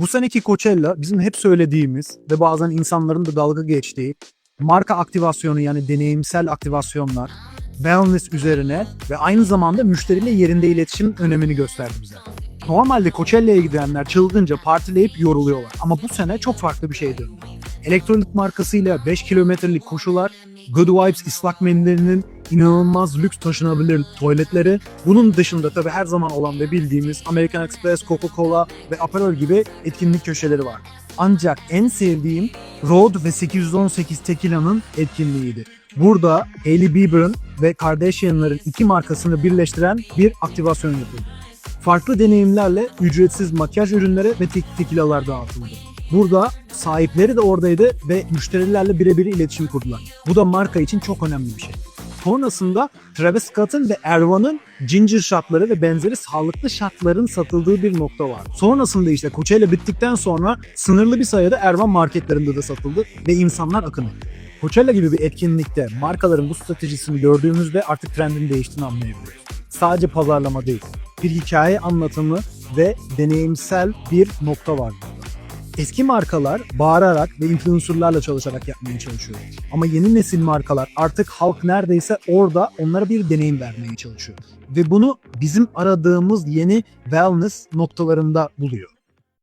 Bu seneki Coachella bizim hep söylediğimiz ve bazen insanların da dalga geçtiği marka aktivasyonu yani deneyimsel aktivasyonlar, wellness üzerine ve aynı zamanda müşteriyle yerinde iletişim önemini gösterdi bize. Normalde Coachella'ya gidenler çılgınca partileyip yoruluyorlar ama bu sene çok farklı bir şey döndü. Elektronik markasıyla 5 kilometrelik koşular, Good Vibes ıslak mendillerinin inanılmaz lüks taşınabilir tuvaletleri, bunun dışında tabii her zaman olan ve bildiğimiz American Express, Coca-Cola ve Aperol gibi etkinlik köşeleri var. Ancak en sevdiğim Road ve 818 Tequila'nın etkinliğiydi. Burada Hailey Bieber'ın ve Kardashian'ların iki markasını birleştiren bir aktivasyon yapıldı. Farklı deneyimlerle ücretsiz makyaj ürünleri ve tek tekilalar dağıtıldı. Burada sahipleri de oradaydı ve müşterilerle birebir iletişim kurdular. Bu da marka için çok önemli bir şey. Sonrasında Travis Scott'ın ve Erwan'ın ginger shotları ve benzeri sağlıklı shotların satıldığı bir nokta var. Sonrasında işte Coachella bittikten sonra sınırlı bir sayıda Erwan marketlerinde de satıldı ve insanlar akın etti. Coachella gibi bir etkinlikte markaların bu stratejisini gördüğümüzde artık trendin değiştiğini anlayabiliyoruz. Sadece pazarlama değil, bir hikaye anlatımı ve deneyimsel bir nokta var burada. Eski markalar bağırarak ve influencerlarla çalışarak yapmaya çalışıyor. Ama yeni nesil markalar artık halk neredeyse orada onlara bir deneyim vermeye çalışıyor. Ve bunu bizim aradığımız yeni wellness noktalarında buluyor.